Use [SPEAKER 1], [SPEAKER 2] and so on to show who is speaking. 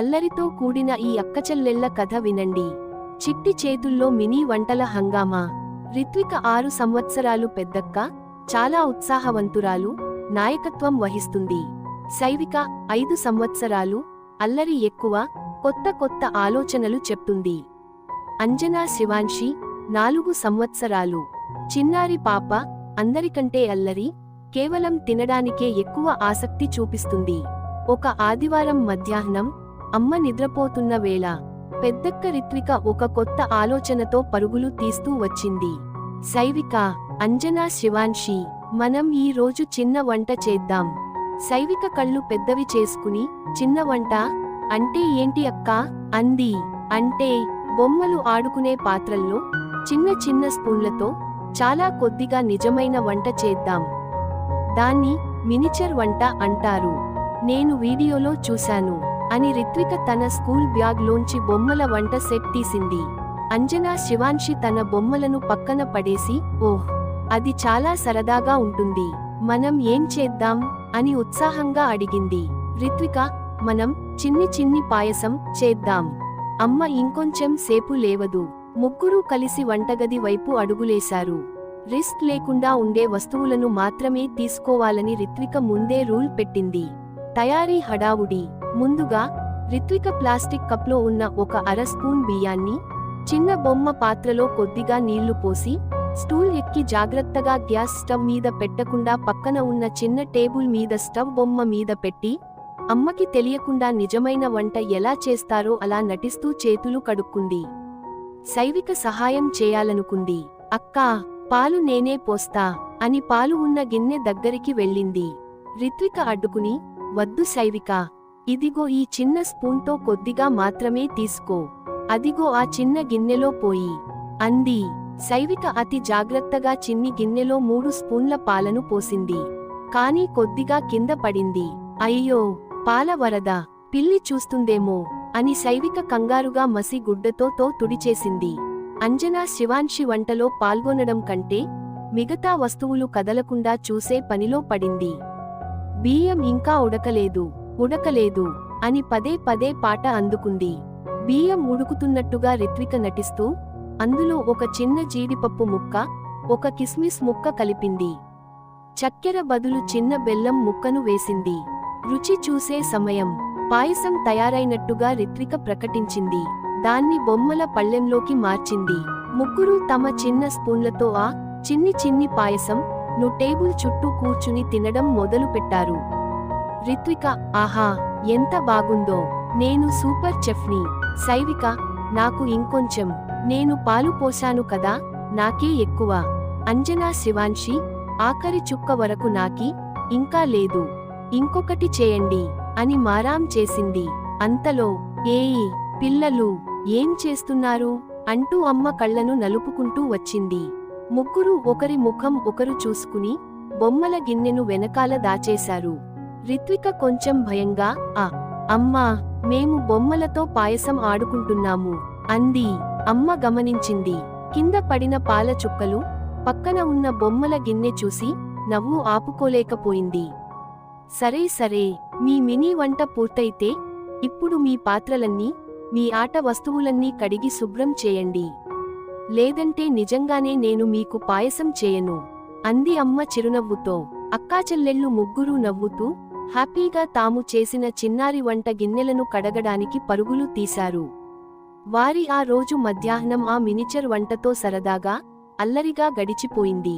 [SPEAKER 1] అల్లరితో కూడిన ఈ అక్కచెల్లెళ్ళ కథ వినండి. చిట్టి చేతుల్లో మినీ వంటల హంగామా. రిత్విక ఆరు సంవత్సరాలు పెద్దక్క చాలా ఉత్సాహవంతురాలు నాయకత్వం వహిస్తుంది. శైవిక ఐదు సంవత్సరాలు అల్లరి ఎక్కువ కొత్త కొత్త ఆలోచనలు చెప్తుంది. అంజనా శివాంశి నాలుగు సంవత్సరాలు. చిన్నారి పాప అందరికంటే అల్లరి కేవలం తినడానికే ఎక్కువ ఆసక్తి చూపిస్తుంది. ఒక ఆదివారం మధ్యాహ్నం అమ్మ నిద్రపోతున్న వేళ పెద్దక్క రిత్విక ఒక కొత్త ఆలోచనతో పరుగులు తీస్తూ వచ్చింది. శైవిక అంజనా శివాన్షి మనం ఈ రోజు చిన్న వంట చేద్దాం. శైవిక కళ్ళు పెద్దవి చేసుకుని చిన్న వంట? అంటే ఏంటి అక్కా? అంది. అంటే బొమ్మలు ఆడుకునే పాత్రల్లో చిన్న చిన్న స్పూన్లతో చాలా కొద్దిగా నిజమైన వంట చేద్దాం. దాన్ని మినిచర్ వంట అంటారు. నేను వీడియోలో చూశాను. అని రిత్విక తన స్కూల్ బ్యాగ్లోంచి బొమ్మల వంట సెట్ తీసింది. అంజనా శివాంశి తన బొమ్మలను పక్కన పడేసి ఓహ్ అది చాలా సరదాగా ఉంటుంది. మనం ఏం చేద్దాం? అని ఉత్సాహంగా అడిగింది. రిత్విక మనం చిన్ని చిన్ని పాయసం చేద్దాం. అమ్మ ఇంకొంచెం సేపు లేవదు. ముగ్గురూ కలిసి వంటగది వైపు అడుగులేశారు. రిస్క్ లేకుండా ఉండే వస్తువులను మాత్రమే తీసుకోవాలని రిత్విక ముందే రూల్ పెట్టింది. తయారీ హడావుడి. ముందుగా రిత్విక ప్లాస్టిక్ కప్లో ఉన్న ఒక అర స్పూన్ బియ్యాన్ని చిన్న బొమ్మ పాత్రలో కొద్దిగా నీళ్ళు పోసి స్టూల్ ఎక్కి జాగ్రత్తగా గ్యాస్ స్టవ్ మీద పెట్టకుండా పక్కన ఉన్న చిన్న టేబుల్ మీద స్టవ్ బొమ్మ మీద పెట్టి అమ్మకి తెలియకుండా నిజమైన వంట ఎలా చేస్తారో అలా నటిస్తూ చేతులు కడుక్కుంది. శైవిక సహాయం చేయాలనుకుంది. అక్కా పాలు నేనే పోస్తా అని పాలు ఉన్న గిన్నె దగ్గరికి వెళ్ళింది. రిత్విక అడ్డుకుని వద్దు శైవిక ఇదిగో ఈ చిన్న స్పూన్తో కొద్దిగా మాత్రమే తీసుకో. అదిగో ఆ చిన్న గిన్నెలో పోయి. అంది. శైవిక అతి జాగ్రత్తగా చిన్ని గిన్నెలో మూడు స్పూన్ల పాలను పోసింది. కాని కొద్దిగా కింద పడింది. అయ్యో! పాల వరద. పిల్లి చూస్తుందేమో? అని శైవిక కంగారుగా మసి గుడ్డతో తో తుడిచేసింది. అంజనా శివాంశి వంటలో పాల్గొనడం కంటే మిగతా వస్తువులు కదలకుండా చూసే పనిలో పడింది. బియ్యం ఇంకా ఉడకలేదు. ఉడకలేదు అని పదే పదే పాట అందుకుంది. బియ్యం ఉడుకుతున్నట్టుగా రిత్విక నటిస్తూ అందులో ఒక చిన్న జీడిపప్పు ముక్క ఒక కిస్మిస్ ముక్క కలిపింది. చక్కెర బదులు చిన్న బెల్లం ముక్కను వేసింది. రుచి చూసే సమయం. పాయసం తయారైనట్టుగా రిత్విక ప్రకటించింది. దాన్ని బొమ్మల పళ్ళెంలోకి మార్చింది. ముగ్గురు తమ చిన్న స్పూన్లతో ఆ చిన్ని చిన్ని పాయసం ను టేబుల్ చుట్టూ కూర్చుని తినడం మొదలుపెట్టారు. రిత్విక ఆహా ఎంత బాగుందో. నేను సూపర్ చెఫ్ని. శైవిక నాకు ఇంకొంచెం. నేను పాలు పోశాను కదా నాకే ఎక్కువ. అంజనా శివాంశి ఆఖరి చుక్క వరకు నాకి ఇంకా లేదు. ఇంకొకటి చేయండి అని మారాం చేసింది. అంతలో ఏయి పిల్లలు ఏం చేస్తున్నారు? అంటూ అమ్మ కళ్ళను నలుపుకుంటూ వచ్చింది. ముగ్గురు ఒకరి ముఖం ఒకరు చూసుకుని బొమ్మల గిన్నెను వెనకాల దాచేశారు. రిత్విక కొంచెం భయంగా ఆ అమ్మా మేము బొమ్మలతో పాయసం ఆడుకుంటున్నాము అంది. అమ్మ గమనించింది. కింద పడిన పాల చుక్కలు పక్కన ఉన్న బొమ్మల గిన్నె చూసి నవ్వు ఆపుకోలేకపోయింది. సరే సరే మీ మినీ వంట పూర్తయితే ఇప్పుడు మీ పాత్రలన్నీ మీ ఆట వస్తువులన్నీ కడిగి శుభ్రం చేయండి. లేదంటే నిజంగానే నేను మీకు పాయసం చేయను అంది అమ్మ చిరునవ్వుతో. అక్కాచెల్లెళ్ళు ముగ్గురూ నవ్వుతూ హ్యాపీగా తాము చేసిన చిన్నారి వంట గిన్నెలను కడగడానికి పరుగులు తీశారు. వారి ఆ రోజు మధ్యాహ్నం ఆ మినిచర్ వంటతో సరదాగా అల్లరిగా గడిచిపోయింది.